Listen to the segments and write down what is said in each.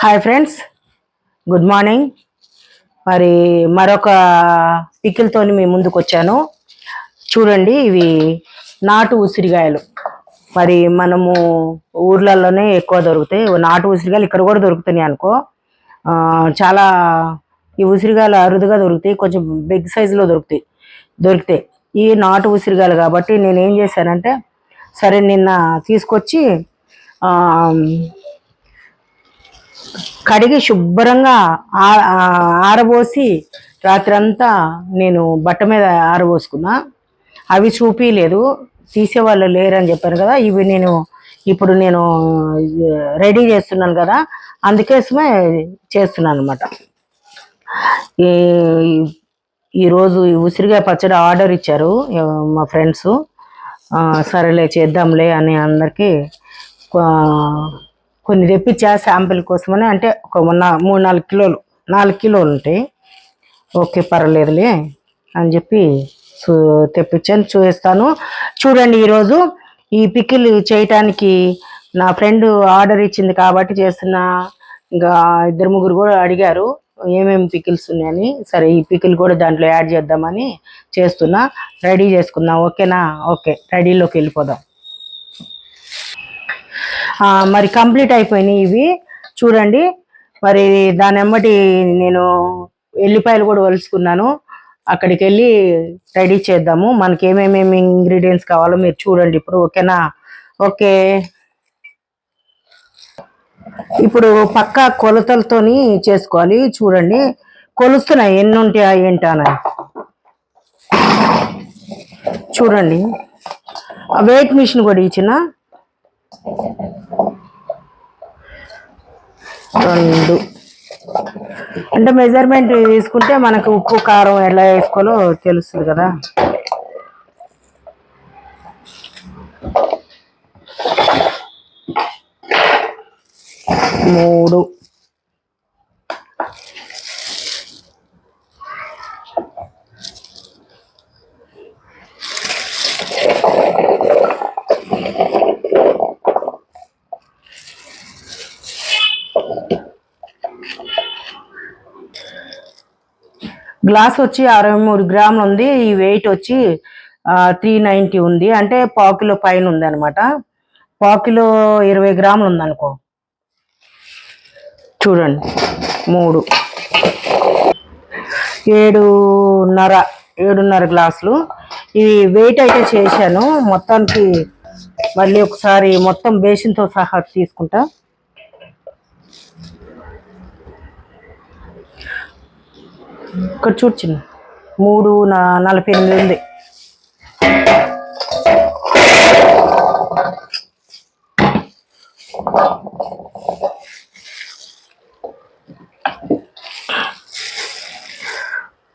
Hi friends good morning మరి మరొక పికిల్తో మీ ముందుకు వచ్చాను. చూడండి ఇవి నాటు ఉసిరికాయలు మరి మనము ఊర్లలోనే ఎక్కువ దొరుకుతాయి. నాటు ఉసిరికాయలు ఇక్కడ కూడా దొరుకుతున్నాయి అనుకో. చాలా ఈ ఉసిరికాయలు అరుదుగా దొరుకుతాయి. కొంచెం బిగ్ సైజులో దొరుకుతాయి. దొరుకుతాయి. ఈ నాటు ఉసిరికాయలు కాబట్టి నేను ఏం చేశానంటే సరే నిన్న తీసుకొచ్చి కడిగి శుభ్రంగా ఆ- ఆరబోసి రాత్రంతా నేను బట్ట మీద ఆరబోసుకున్నా. అవి చూపించలేదు తీసేవాళ్ళు లేరని చెప్పాను కదా ఇవి నేను ఇప్పుడు నేను రెడీ చేస్తున్నాను కదా అందుకోసమే చేస్తున్నాను అనమాట ఈ ఈరోజు ఈ ఉసిరికాయ పచ్చడి ఆర్డర్ ఇచ్చారు మా ఫ్రెండ్స్. సరేలే చేద్దాంలే అని అందరికీ కొన్ని తెప్పించా శాంపిల్ కోసమని అంటే ఒక మూడు నాలుగు కిలోలు నాలుగు కిలోలు ఉంటాయి. ఓకే పర్వాలేదులే అని చెప్పి చూ తెప్పించాను చూపిస్తాను. చూడండి ఈరోజు ఈ పికిల్ చేయటానికి నా ఫ్రెండ్ ఆర్డర్ ఇచ్చింది కాబట్టి చేస్తున్నా ఇంకా ఇద్దరు ముగ్గురు కూడా అడిగారు ఏమేమి పికిల్స్ ఉన్నాయని. సరే ఈ పికిల్ కూడా దాంట్లో యాడ్ చేద్దామని చేస్తున్నా. రెడీ చేసుకుందాం ఓకేనా? ఓకే రెడీలోకి వెళ్ళిపోదాం. మరి కంప్లీట్ అయిపోయినాయి ఇవి. చూడండి. మరి దాని ఎమ్మటి నేను ఎల్లిపాయలు కూడా వలుసుకున్నాను అక్కడికి వెళ్ళి రెడీ చేద్దాము. మనకి ఏమేమి ఇంగ్రీడియంట్స్ కావాలో మీరు చూడండి. ఇప్పుడు ఓకేనా? ఓకే. ఇప్పుడు పక్కా కొలతలతోని చేసుకోవాలి. చూడండి. కొలుస్తున్నాయి. ఎన్ని ఉంటాయా ఏంటా అని చూడండి వెయిట్ మిషన్ కూడా ఇచ్చిన. రెండు. అంటే మెజర్మెంట్ తీసుకుంటే మనకు ఉప్పు కారం ఎలా వేసుకోవాలో తెలుస్తుంది కదా. మూడు. గ్లాస్ వచ్చి అరవై మూడు గ్రాములు ఉంది. ఈ వెయిట్ వచ్చి త్రీ నైంటీ ఉంది. అంటే పాకిలో పైన ఉంది అనమాట పాకిలో ఇరవై గ్రాములు ఉందనుకో చూడండి. మూడు. ఏడున్నర ఏడున్నర గ్లాసులు. ఇవి వెయిట్ అయితే చేశాను. మొత్తానికి మళ్ళీ ఒకసారి మొత్తం బేసిన్తో సహా తీసుకుంటా. ఇక్కడ చూడు చిన్న మూడు నలభై ఎనిమిది ఉంది.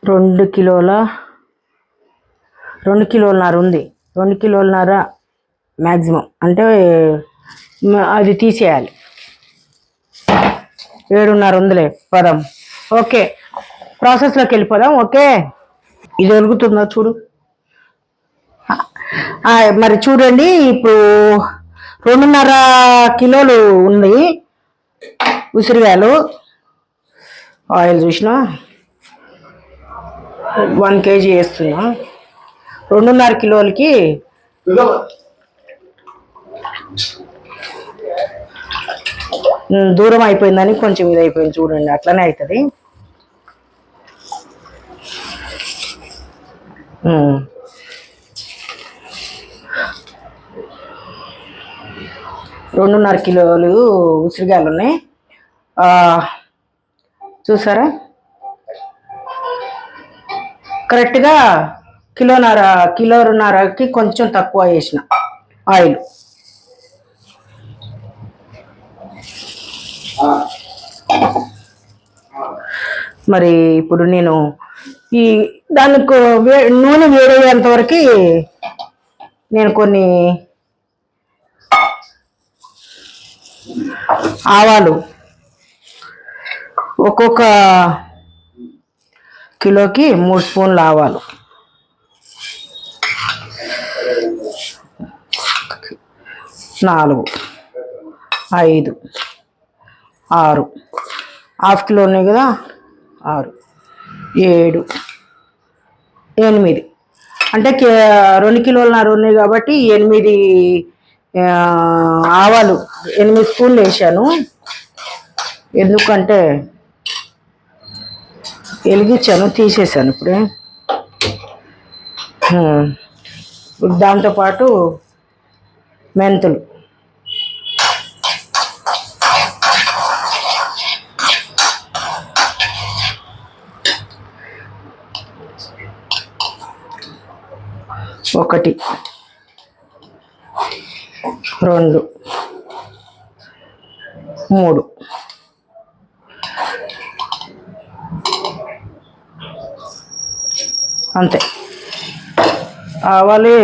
రెండు కిలోల రెండు కిలోలన్నర ఉంది. రెండు కిలోలన్నర మ్యాక్సిమం అంటే అది తీసేయాలి. ఏడున్నర ఉందిలే పదం. ఓకే. ప్రాసెస్లోకి వెళ్ళిపోదాం ఓకే? ఇది వెలుగుతుందా చూడు. మరి చూడండి ఇప్పుడు రెండున్నర కిలోలు ఉంది ఉసిరికాయలు ఆయిల్ చూసినా. వన్ కేజీ వేస్తున్నా. రెండున్నర కిలోలకి దూరం అయిపోయిందని కొంచెం ఇది అయిపోయింది చూడండి అట్లనే అవుతుంది. రెండున్నర కిలోలు ఉసిరికాయలు ఉన్నాయి. చూసారా? కరెక్ట్గా కిలోన్నర కిలోన్నరకి కొంచెం తక్కువ వేసిన ఆయిల్. మరి ఇప్పుడు నేను ఈ దానికి వే- నూనె వేడయ్యేంత వరకు నేను కొన్ని ఆవాలు ఒక్కొక్క కిలోకి మూడు స్పూన్లు ఆవాలు. నాలుగు ఐదు ఆరు. హాఫ్ కిలో ఉన్నాయి కదా ఆరు. ఏడు. ఎనిమిది. అంటే కే- రెండు కిలోలు ఉన్నాయి కాబట్టి ఎనిమిది ఆవాలు. ఎనిమిది స్పూన్లు వేసాను. ఎందుకంటే వెలిగించాను తీసేసాను ఇప్పుడే. ఇప్పుడు దాంతోపాటు మెంతులు. ఒకటి. రెండు. మూడు. అంతే. ఆవాలి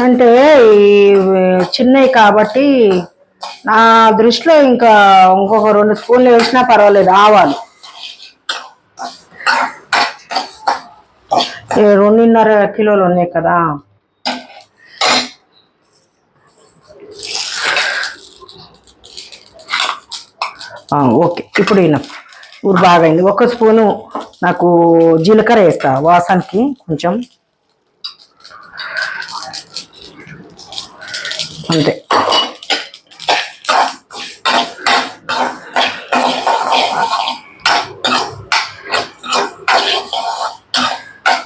అంటే ఈ చిన్నవి కాబట్టి నా దృష్టిలో ఇంకా ఇంకొక రెండు స్పూన్లు వేసినా పర్వాలేదు ఆవాలు. రెండున్నర కిలోలు ఉన్నాయి కదా. ఓకే ఇప్పుడు అయినా ఇప్పుడు బాగా అయింది ఒక స్పూను నాకు జీలకర్ర వేస్తా వాసనకి కొంచెం. అంతే.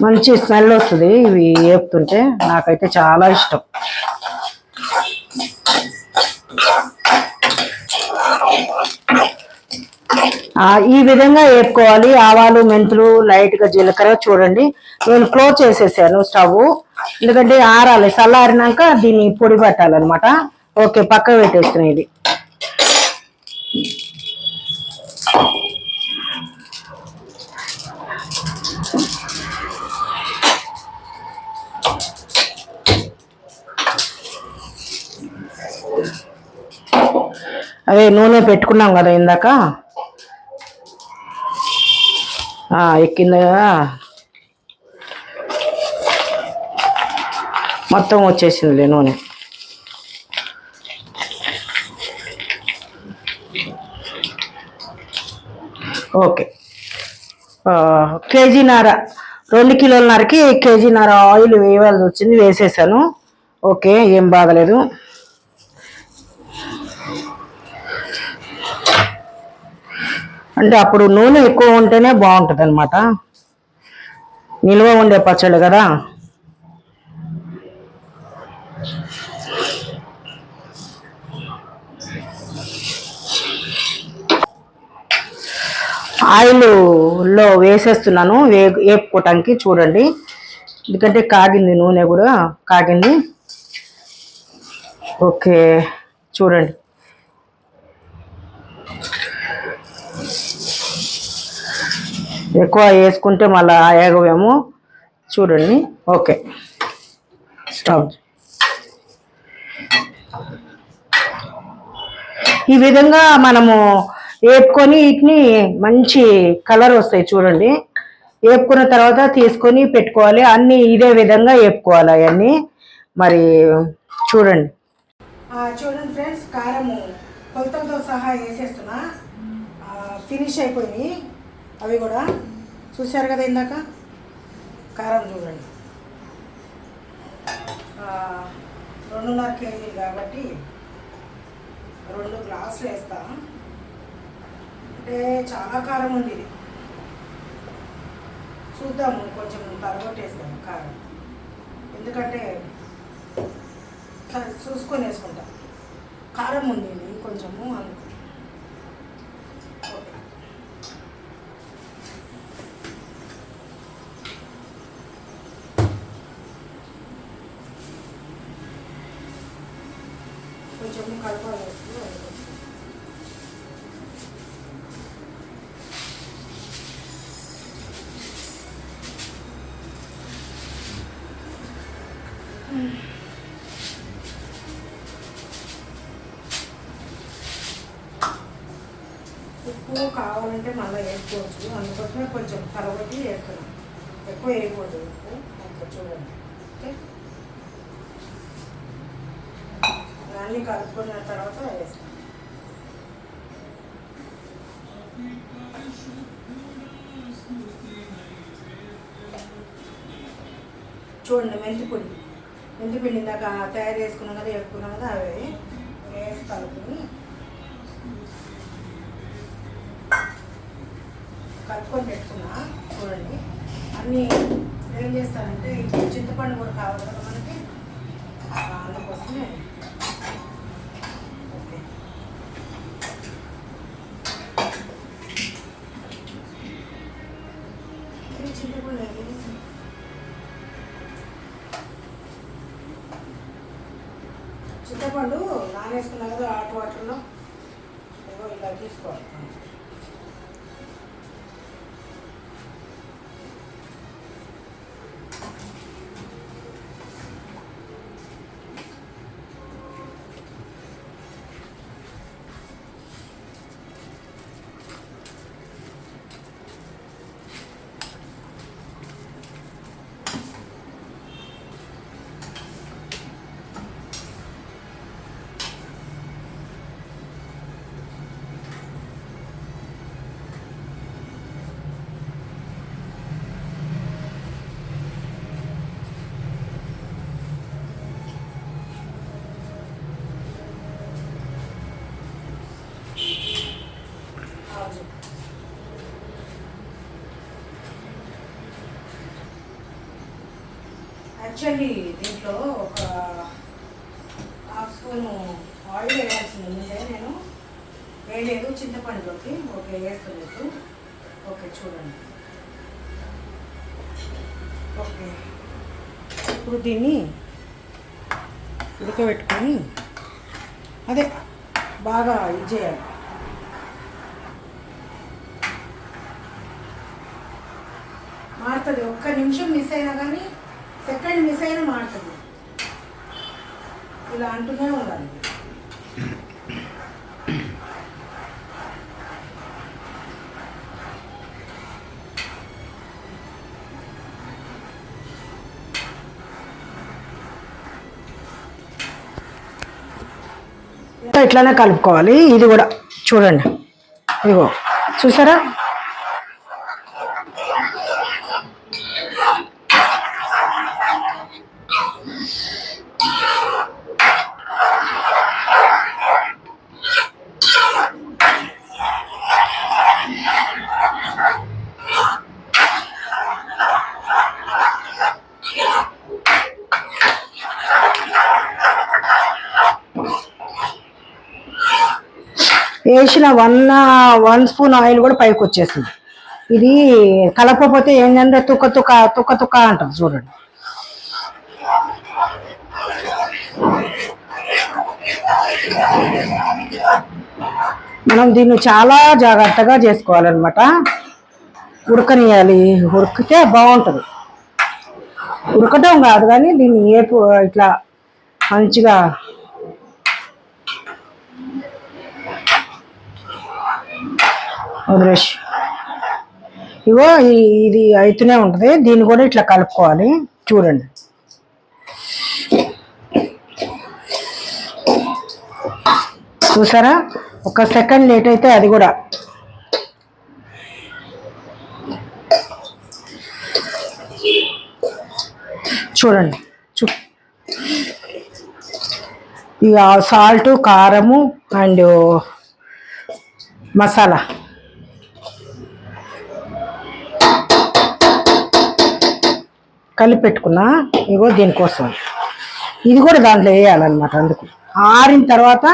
మంచి స్మెల్ వస్తుంది. ఇవి వేపుతుంటే నాకైతే చాలా ఇష్టం. ఈ విధంగా వేపుకోవాలి ఆవాలు మెంతులు లైట్గా జీలకర్ర చూడండి. నేను క్లోజ్ చేసేసాను స్టవ్ ఎందుకంటే ఆరాలి చల్లారినాక దీన్ని పొడి పట్టాలన్నమాట. ఓకే పక్క పెట్టేస్తున్నాయి ఇది. అదే నూనె పెట్టుకున్నాం కదా ఇందాక. ఎక్కింది? కదా మొత్తం వచ్చేసిందిలే నూనె. ఓకే. కేజీ కేజీన్నర రెండు కిలోలన్నరకి కేజీన్నర ఆయిల్ వేయాల్సి వచ్చింది వేసేసాను. ఓకే ఏం బాగలేదు అంటే అప్పుడు నూనె ఎక్కువ ఉంటేనే బాగుంటుంది అనమాట నిల్వ ఉండే పచ్చళ్ళు కదా. ఆయిల్లో వేసేస్తున్నాను వే వేపుకోవటానికి చూడండి. ఎందుకంటే కాగింది నూనె కూడా కాగింది. ఓకే చూడండి. ఎక్కువ వేసుకుంటే మళ్ళీ ఏగవేమో చూడండి ఓకే. స్టవ్. ఈ విధంగా మనము వేపుకొని వీటిని మంచి కలర్ వస్తాయి చూడండి. వేపుకున్న తర్వాత తీసుకొని పెట్టుకోవాలి. అన్ని ఇదే విధంగా వేపుకోవాలి అవన్నీ. మరి చూడండి. చూడండి ఫ్రెండ్స్ కారము కొలతలతో సహా వేసేస్తున్నా. ఫినిష్ అయిపోయింది అవి కూడా చూశారు కదా ఇందాక? కారం చూడండి. రెండున్నర కేజీలు కాబట్టి రెండు గ్లాసులు వేస్తాను అంటే చాలా కారం ఉంది. ఇది చూద్దాము కొంచెం తరగొట్టేస్తాము కారం. ఎందుకంటే చూసుకొని వేసుకుంటాం. కారం ఉంది కొంచెము అందుకు ఎక్కువ కావాలంటే మళ్ళీ వేసుకోవచ్చు. అందుకోసమే కొంచెం కలబెట్టి వేస్తున్నాం. ఎక్కువ వేయకూడదు అంత చూడండి. ఓకే? అన్నీ కలుపుకున్న తర్వాత వేస్తాం. చూడండి మెంతి పిండి. మెంతి పిండి ఇందాక తయారు చేసుకున్నాం కదా వేసుకున్నాం కదా అవి వేసి కలుపుకుని కలుపుకొని పెట్టుకున్నా చూడండి. అన్నీ ఏం చేస్తానంటే చింతపండు కూడా కావాలి కదా మనకి అందుకోసమే యాక్చువల్లీ దీంట్లో ఒక హాఫ్ స్పూన్ ఆయిల్ వేయాల్సింది ముందే. నేను వేయలేదు చింతపండులోకి. ఓకే వేస్తలేదు. ఓకే చూడండి. ఓకే. ఇప్పుడు దీన్ని ఉడకబెట్టుకొని అదే బాగా ఇది చేయాలి. మారుతుంది. ఒక్క నిమిషం మిస్ అయినా కానీ సెకండ్ మిస్ అయినా మారుతుంది ఇలా అంటూనే ఉండాలి. ఇట్లానే కలుపుకోవాలి. ఇది కూడా చూడండి. ఇదిగో. చూసారా? వేసిన వన్ వన్ స్పూన్ ఆయిల్ కూడా పైకి వచ్చేసింది. ఇది కలపకపోతే ఏంటంటే తుక్క తుక్క తుక్క తుక్క అంటారు చూడండి. మనం దీన్ని చాలా జాగ్రత్తగా చేసుకోవాలన్నమాట. ఉడకనియాలి. ఉడికితే బాగుంటుంది. ఉడకటం కాదు కానీ దీన్ని ఏపు ఇట్లా మంచిగా వదిలేసి ఇగో ఇది అయితేనే ఉంటుంది. దీన్ని కూడా ఇట్లా కలుపుకోవాలి. చూడండి. చూసారా? ఒక సెకండ్ లేట్ అయితే అది కూడా. చూడండి. చూ. ఇక సాల్ట్ కారము అండ్ మసాలా. కలిపి పెట్టుకున్నా ఇగో దీనికోసం. ఇది కూడా దాంట్లో వేయాలన్నమాట అందుకు. ఆరిన తర్వాత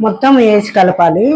మొత్తం వేసి కలపాలి.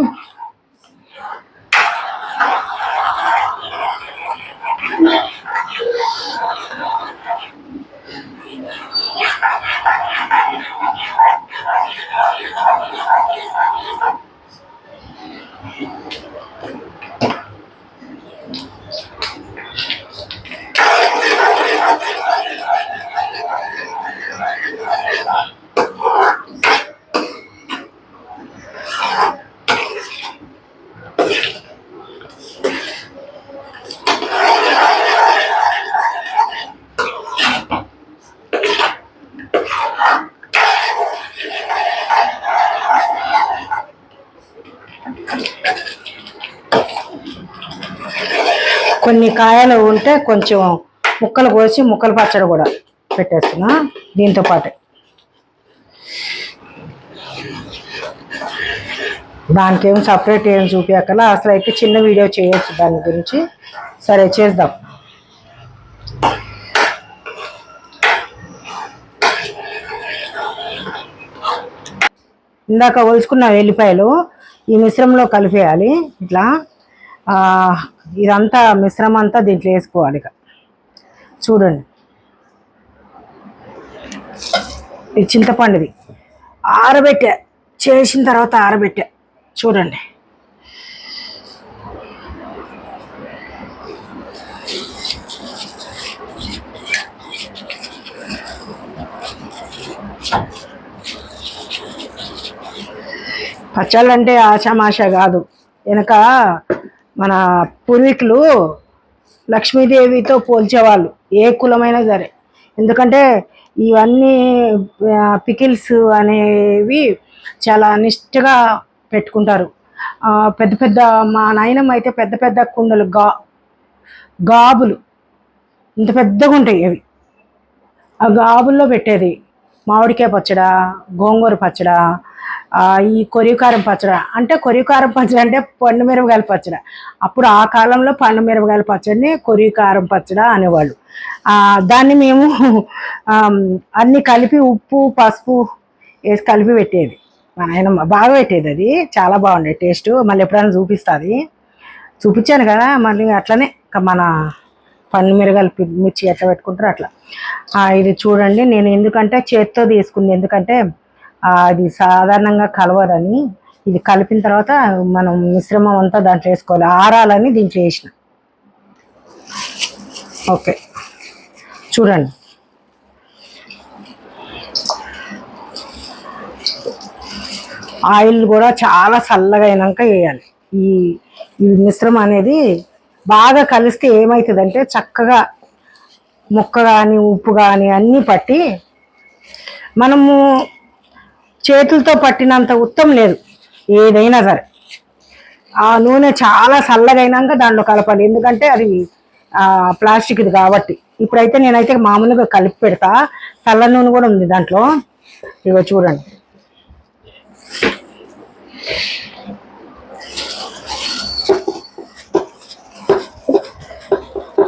కాయలు ఉంటే కొంచెం ముక్కలు కోసి ముక్కలు పచ్చడి కూడా పెట్టేస్తున్నా దీంతో పాటే. దానికి ఏం సపరేట్ ఏం చూపించక్కల అసలు అయితే చిన్న వీడియో చేయొచ్చు దాని గురించి. సరే చేద్దాం. ఇందాక ఒలుచుకున్న వెల్లిపాయలు ఈ మిశ్రమంలో కలిపేయాలి. ఇట్లా ఇదంతా మిశ్రమం అంతా దీంట్లో వేసుకోవాలి ఇక. చూడండి. ఇది చింతపండుది. ఆరబెట్టా. చేసిన తర్వాత ఆరబెట్టా. చూడండి. పచ్చళ్ళు అంటే ఆషామాష కాదు. వెనక మన పూర్వీకులు లక్ష్మీదేవితో పోల్చేవాళ్ళు ఏ కులమైనా సరే. ఎందుకంటే ఇవన్నీ పికిల్స్ అనేవి చాలా నిష్ఠగా పెట్టుకుంటారు. పెద్ద పెద్ద మా నాయనమ్మ అయితే పెద్ద పెద్ద కుండలు గా గాబులు ఇంత పెద్దగా ఉంటాయి అవి. ఆ గాబుల్లో పెట్టేది మామిడికాయ పచ్చడా గోంగూర పచ్చడా ఈ కొరికారం పచ్చడా. అంటే కొరికారం పచ్చడి అంటే పండు మిరపకాయల పచ్చడ. అప్పుడు ఆ కాలంలో పండు మిరపకాయల పచ్చడిని కొరికారం పచ్చడా అనేవాళ్ళు. దాన్ని మేము అన్ని కలిపి ఉప్పు పసుపు వేసి కలిపి పెట్టేది. మా నాయనమ్మ బాగా పెట్టేది అది. చాలా బాగుండేది టేస్ట్. మళ్ళీ ఎప్పుడైనా చూపిస్తుంది. చూపించాను కదా మళ్ళీ అట్లనే మన పండు మిరగాయలు మిర్చి ఎట్లా పెట్టుకుంటారు అట్లా. ఇది చూడండి. నేను ఎందుకంటే చేత్తో తీసుకుంది. ఎందుకంటే అది సాధారణంగా కలవరని ఇది కలిపిన తర్వాత మనం మిశ్రమం అంతా దాంట్లో వేసుకోవాలి. ఆరాలని దీంట్లో వేసిన. ఓకే. చూడండి. ఆయిల్ కూడా చాలా చల్లగా అయినాక వేయాలి. ఈ ఈ మిశ్రమం అనేది బాగా కలిస్తే ఏమవుతుందంటే చక్కగా ముక్క కానీ ఉప్పు కానీ అన్నీ పట్టి మనము చేతులతో పట్టినంత ఉత్తం లేదు. ఏదైనా సరే. ఆ నూనె చాలా చల్లగా దాంట్లో కలపాలి. ఎందుకంటే అది ప్లాస్టిక్ది కాబట్టి. ఇప్పుడైతే నేనైతే మామూలుగా కలిపి పెడతా. చల్ల నూనె కూడా ఉంది దాంట్లో. ఇగో చూడండి.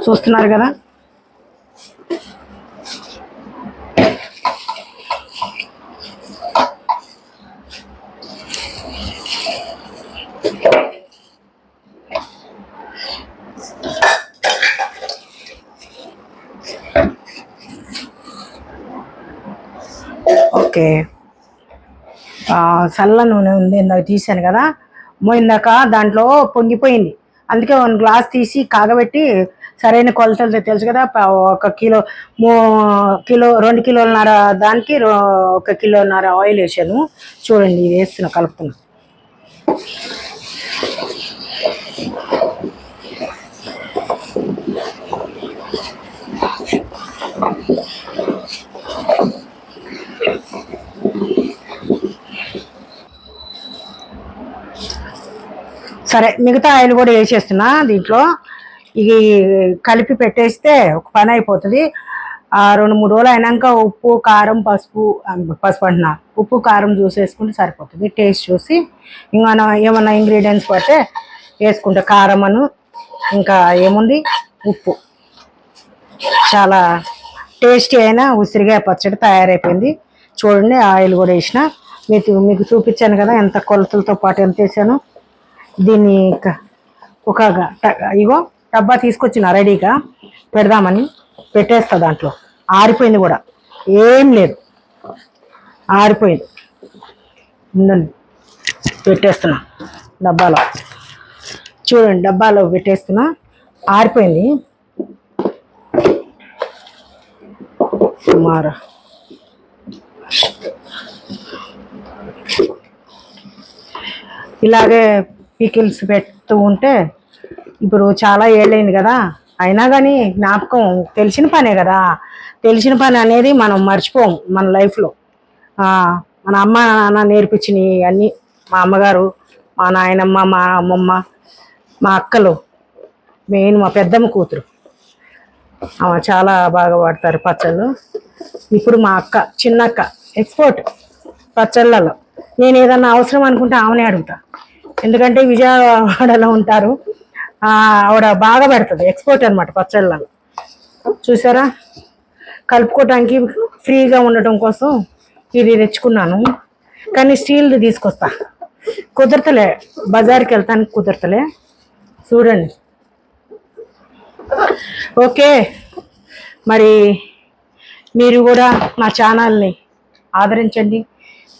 చూస్తున్నారు కదా? ఓకే. చల్ల నూనె ఉంది ఇందాక తీసాను కదా. మో ఇందాక దాంట్లో పొంగిపోయింది. అందుకే వన్ గ్లాస్ తీసి కాగబెట్టి సరైన కొలతలు తెలుసు కదా ఒక కిలో మూ కిలో రెండు కిలోలన్నర దానికి రో- ఒక కిలోన్నర ఆయిల్ వేసాను. చూడండి ఇది వేస్తున్నా కలుపుతున్నా. సరే మిగతా ఆయిల్ కూడా వేసేస్తున్నా దీంట్లో. ఇవి కలిపి పెట్టేస్తే ఒక పని అయిపోతుంది. ఆ రెండు మూడు రోజులు అయినాక ఉప్పు కారం పసుపు పసుపు అంటున్నా. ఉప్పు కారం చూసేసుకుంటే సరిపోతుంది. టేస్ట్ చూసి ఇంకా ఏమన్నా ఇంగ్రీడియంట్స్ పడితే వేసుకుంటే. కారం అను ఇంకా ఏముంది? ఉప్పు. చాలా టేస్టీ అయిన ఉసిరిగా పచ్చడి తయారైపోయింది. చూడండి ఆయిల్ కూడా వేసిన. మీకు మీకు చూపించాను కదా ఎంత కొలతలతో పాటు ఎంత వేసాను. దీన్ని క- ఒక గ- ఇగో డబ్బా తీసుకొచ్చిన రెడీగా పెడదామని పెట్టేస్తా దాంట్లో. ఆరిపోయింది కూడా. ఏం లేదు. ఆరిపోయింది. ఉండండి. పెట్టేస్తున్నా డబ్బాలో. చూడండి డబ్బాలో పెట్టేస్తున్నా. ఆరిపోయింది. సుమారు. ఇలాగే పికిల్స్ పెడుతూ ఉంటే ఇప్పుడు చాలా ఏళ్ళైంది కదా. అయినా కానీ జ్ఞాపకం తెలిసిన పనే కదా. తెలిసిన పని అనేది మనం మర్చిపోం మన లైఫ్లో మన అమ్మ నాన్న నేర్పించినవి అన్నీ. మా అమ్మగారు మా నాయనమ్మ మా అమ్మమ్మ మా అక్కలు. మెయిన్ మా పెద్దమ్మ కూతురు. ఆమె చాలా బాగా వాడతారు పచ్చళ్ళు. ఇప్పుడు మా అక్క చిన్న అక్క ఎక్స్పోర్ట్ పచ్చళ్ళలో. నేను ఏదన్నా అవసరం అనుకుంటే ఆమెనే అడుగుతా. ఎందుకంటే విజయవాడలో ఉంటారు. ఆవిడ బాగా పెడుతుంది ఎక్స్పోర్ట్ అనమాట పచ్చళ్ళలో చూసారా? కలుపుకోవటానికి ఫ్రీగా ఉండటం కోసం ఇది తెచ్చుకున్నాను. కానీ స్టీల్ది తీసుకొస్తా. కుదరతలే బజార్కి వెళ్తానికి కుదరతలే. చూడండి. ఓకే. మరి మీరు కూడా నా ఛానల్ని ఆదరించండి.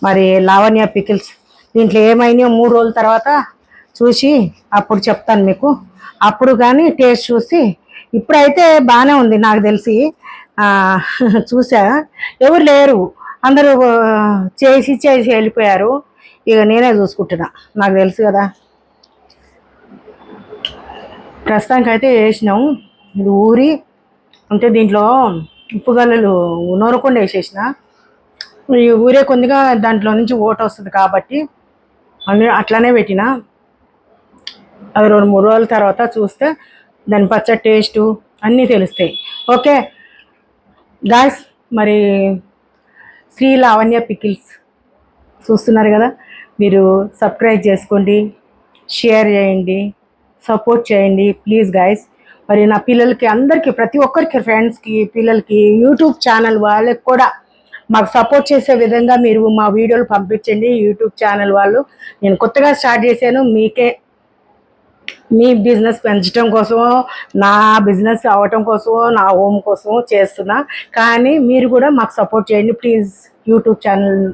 మరి లావణ్య పికిల్స్ దీంట్లో ఏమైనాయో మూడు రోజుల తర్వాత చూసి అప్పుడు చెప్తాను మీకు. అప్పుడు కానీ టేస్ట్ చూసి ఇప్పుడైతే బాగానే ఉంది నాకు తెలిసి. చూసా. ఎవరు లేరు. అందరూ చేసి చేసి వెళ్ళిపోయారు. ఇక నేనే చూసుకుంటున్నా. నాకు తెలుసు కదా. ప్రస్తుతానికి అయితే వేసినాం. ఇది ఊరి అంటే దీంట్లో ఉప్పు గల్లలు నూరకుండా వేసేసిన. ఈ ఊరే కొద్దిగా దాంట్లో నుంచి ఓట వస్తుంది కాబట్టి అన్ని అట్లానే పెట్టిన. అది రెండు మూడు రోజుల తర్వాత చూస్తే దాని పచ్చ టేస్టు అన్నీ తెలుస్తాయి. ఓకే. గాయస్ మరి శ్రీ లావణ్య పికిల్స్ చూస్తున్నారు కదా? మీరు సబ్స్క్రైబ్ చేసుకోండి షేర్ చేయండి సపోర్ట్ చేయండి ప్లీజ్ గాయస్. మరి నా పిల్లలకి అందరికీ ప్రతి ఒక్కరికి ఫ్రెండ్స్కి పిల్లలకి యూట్యూబ్ ఛానల్ వాళ్ళకి కూడా మాకు సపోర్ట్ చేసే విధంగా మీరు మా వీడియోలు పంపించండి యూట్యూబ్ ఛానల్ వాళ్ళు. నేను కొత్తగా స్టార్ట్ చేశాను మీకే మీ బిజినెస్ పెంచడం కోసమో నా బిజినెస్ అవ్వటం కోసమో నా హోమ్ కోసమో చేస్తున్నా. కానీ మీరు కూడా మాకు సపోర్ట్ చేయండి ప్లీజ్ యూట్యూబ్ ఛానల్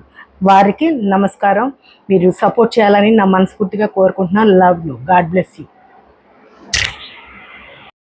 వారికి నమస్కారం. మీరు సపోర్ట్ చేయాలని నా మనస్ఫూర్తిగా కోరుకుంటున్నాను love you God bless you